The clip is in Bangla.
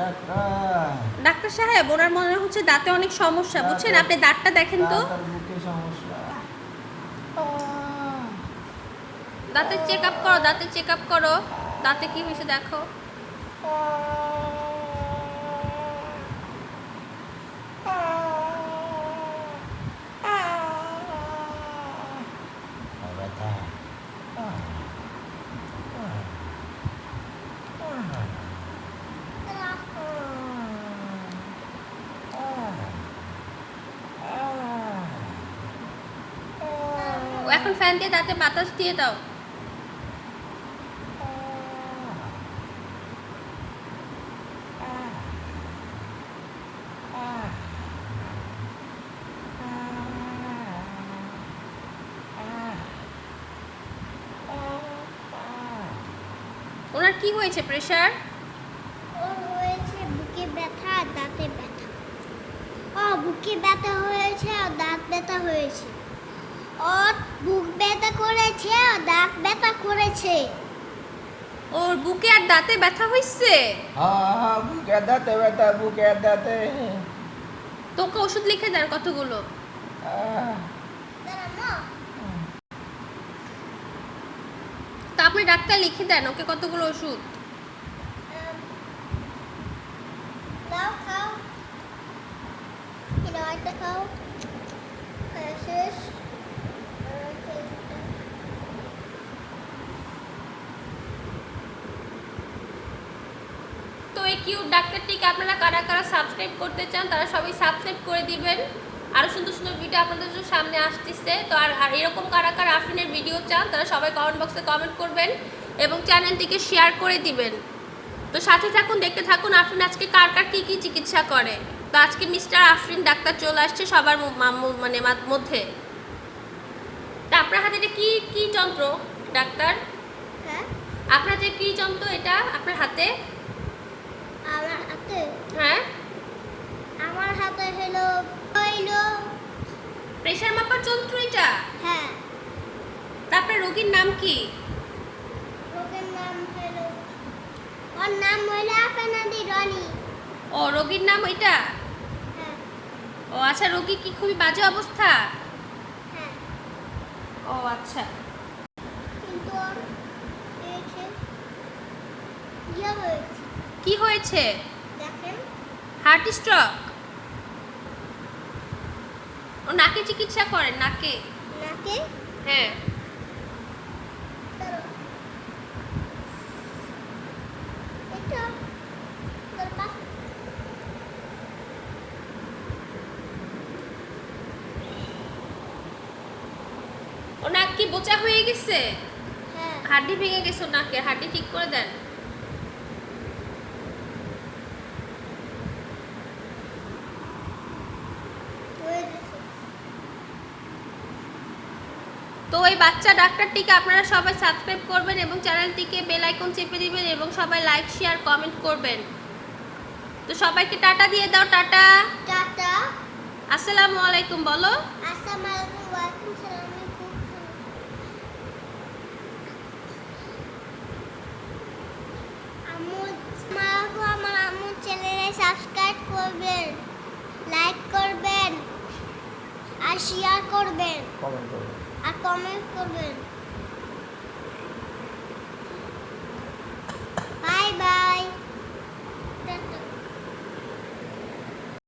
ডাক্তার। ডাক্তার সাহেব ওনার মনে হচ্ছে দাঁতে অনেক সমস্যা বুঝছেন? আপনি দাঁতটা দেখেন তো। দাঁতের চেক আপ করো দাঁতের চেক আপ করো। দাঁতে কি হয়েছে দেখো ব্যথা ও এখন ফ্যান দিয়ে দাঁতে বাতাস দিয়ে দাও। ওনার কি হয়েছে প্রেশার হয়েছে, বুকে ব্যথা দাঁতে ব্যথা। ও, বুকে ব্যথা হয়েছে আর দাঁত ব্যথা হয়েছে। ব্যথা করেছে আর দাঁত ব্যথা করেছে। ওর বুকে আর দাঁতে ব্যথা হয়েছে হ্যাঁ বুকে দাঁতে ব্যথা বুকে দাঁতে। তোকে ওষুধ লিখে দেন কতগুলো? তা আপনি ডাক্তার লিখে দেন ওকে কতগুলো ওষুধ? খাও। এটা খাও। শেষ আর একটা এটা। তো এই কিউট ডাক্তারটিকে আপনারা কারা কারা সাবস্ক্রাইব করতে চান তারা সবাই সাবস্ক্রাইব করে দিবেন। আরও সুন্দর সুন্দর ভিডিও আপনাদের জন্য সামনে আসতেছে। তো আর আর এরকম কারা কারা আফরিনের ভিডিও চান তারা সবাই কমেন্ট বক্সে কমেন্ট করবেন এবং চ্যানেলটিকে শেয়ার করে দিবেন। তো সাথে থাকুন দেখতে থাকুন আফরিন আজকে কার কার কী কী চিকিৎসা করে। তো আজকে মিস্টার আফরিন ডাক্তার চলে আসছে সবার মানে মধ্যে। তা আপনার হাতে এটা কী কী যন্ত্র ডাক্তার? হ্যাঁ। আপনার হাতে কী যন্ত্র এটা আপনার হাতে? আমার হাতে। হ্যাঁ? আমার হাতে হলো হইল প্রেশার মাপার যন্ত্র এটা? হ্যাঁ। তারপরে রোগীর নাম কি? রোগের নাম হলো ওর নাম হলো আফেনাদি রনি। ও রোগীর নাম এটা হ্যাঁ। ও আচ্ছা রোগী কি খুবই বাজে অবস্থা? হ্যাঁ। ও আচ্ছা। কিন্তু কি হয়েছে? Heart stroke? ও নাকে চিকিৎসা করেন নাকে? নাকে? হ্যাঁ। ও নাক কি বোচা হয়ে গেছে? হ্যাঁ। হাড্ডি ভেঙে গেছে ওর নাকে হাড্ডি ঠিক করে দেন হয়ে গেছে তো এই বাচ্চা ডাক্তারটিকে আপনারা সবাই সাবস্ক্রাইব করবেন এবং চ্যানেলটিকে বেল আইকন চেপে দিবেন এবং সবাই লাইক শেয়ার কমেন্ট করবেন। তো সবাইকে টাটা দিয়ে দাও টাটা। টাটা। আসসালামু আলাইকুম বলো। আসসালামু আলাইকুম আমার আম্মু চ্যানেলে সাবস্ক্রাইব করবেন লাইক করবেন আর শেয়ার করবেন। কমেন্ট করবেন। আর কমেন্ট করবেন।